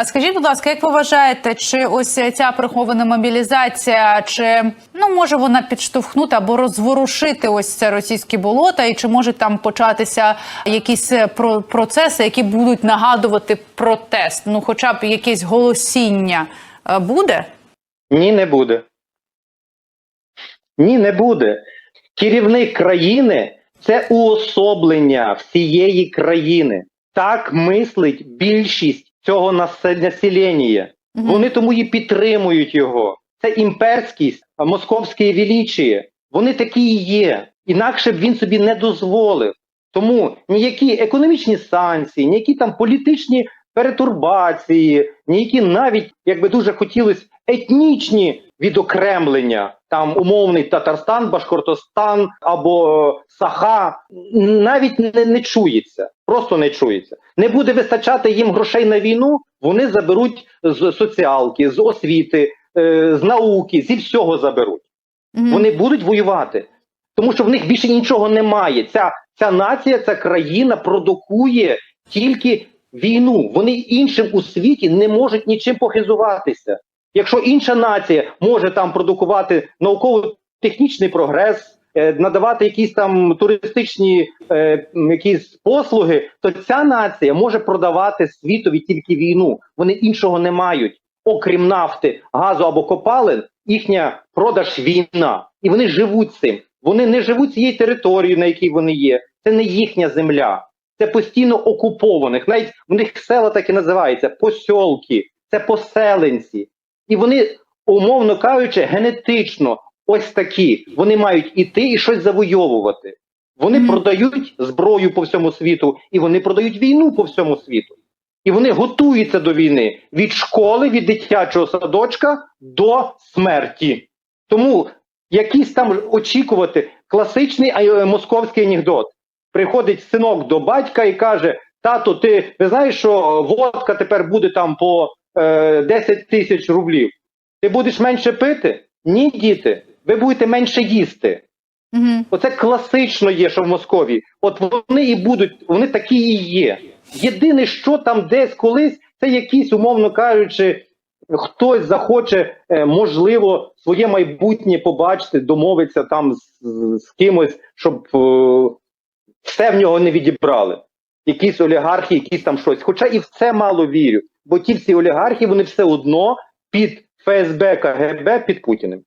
А скажіть, будь ласка, як ви вважаєте, чи ось ця прихована мобілізація, чи ну може вона підштовхнути або розворушити ось це російське болото, і чи може там початися якісь е, про- процеси, які будуть нагадувати протест? Ну, хоча б якесь голосіння е, буде? Ні, не буде. Ні, не буде. Керівник країни це уособлення всієї країни. Так мислить більшість цього насе- населення. Угу. Вони тому і підтримують його. Це імперськість, а московське величіє. Вони такі і є. Інакше б він собі не дозволив. Тому ніякі економічні санкції, ніякі там політичні перетурбації, ніякі навіть, як би дуже хотілося, етнічні відокремлення, там умовний Татарстан, Башкортостан або е, Саха, навіть не, не чується. Просто не чується. Не буде вистачати їм грошей на війну, вони заберуть з соціалки, з освіти, е, з науки, зі всього заберуть. Мгм. Вони будуть воювати, тому що в них більше нічого немає. Ця, ця нація, ця країна продукує тільки війну. Вони іншим у світі не можуть нічим похизуватися. Якщо інша нація може там продукувати науково-технічний прогрес, е, надавати якісь там туристичні е, якісь послуги, то ця нація може продавати світові тільки війну. Вони іншого не мають, окрім нафти, газу або копалин, їхня продаж війна, і вони живуть цим. Вони не живуть цією територією, на якій вони є. Це не їхня земля. Це постійно окупованих. Навіть в них села так і називаються посьолки, це поселенці. І вони, умовно кажучи, генетично ось такі. Вони мають іти і щось завойовувати. Вони Мгм. продають зброю по всьому світу, і вони продають війну по всьому світу. І вони готуються до війни від школи, від дитячого садочка до смерті. Тому якийсь там очікувати класичний е, московський анекдот. Приходить синок до батька і каже: Тато, ти ви знаєш, що водка тепер буде там по е, 10 тисяч рублів. Ти будеш менше пити? Ні, діти, ви будете менше їсти. Мгм. Оце класично є, що в Московії. От вони і будуть, вони такі і є. Єдине, що там десь колись, це якісь, умовно кажучи, хтось захоче, е, можливо, своє майбутнє побачити, домовитися там з, з кимось, щоб е, все в нього не відібрали. Якісь олігархи, якісь там щось. Хоча і в це мало вірю, бо ті всі олігархи, вони все одно під ФСБ, КГБ, під Путіним.